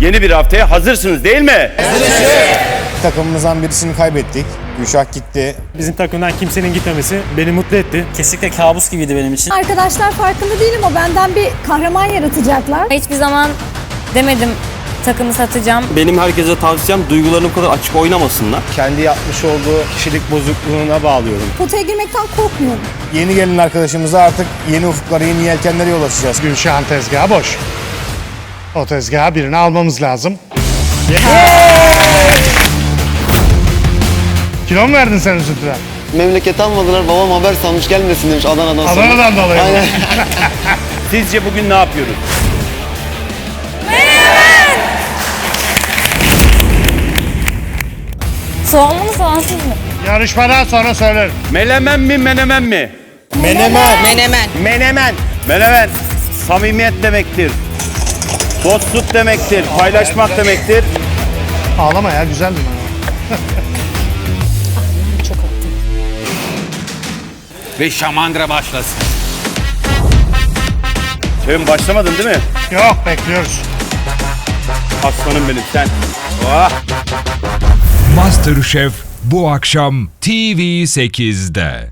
Yeni bir haftaya hazırsınız değil mi? Takımımızdan birisini kaybettik. Gülşah gitti. Bizim takımdan kimsenin gitmemesi beni mutlu etti. Kesinlikle kabus gibiydi benim için. Arkadaşlar farkında değilim o benden bir kahraman yaratacaklar. Hiçbir zaman demedim takımı satacağım. Benim herkese tavsiyem duygularını bu kadar açık oynamasınlar. Kendi yapmış olduğu kişilik bozukluğuna bağlıyorum. Potaya girmekten korkmuyorum. Yeni gelen arkadaşımıza artık yeni ufuklara, yeni yelkenlere yol açacağız. Gülşah'ın tezgahı boş. O tezgaha birini almamız lazım. Kilo mu verdin sen üzüntüden? Memlekete almadılar. Babam haber salmış gelmesin demiş Adana'dan sonra. Adana'dan dolayı. Aynen. Sizce bugün ne yapıyoruz? Soğanlı mı soğansız mı? Yarışmadan sonra söylerim. Melemen mi menemen mi? Menemen. Menemen. Menemen. Menemen samimiyet demektir. Dostluk demektir, paylaşmak demektir. Ağlama ya güzel mi? Ve şamandıra başlasın. Sen başlamadın değil mi? Yok bekliyoruz. Aslanım benim sen. Oh. Masterchef bu akşam TV8'de.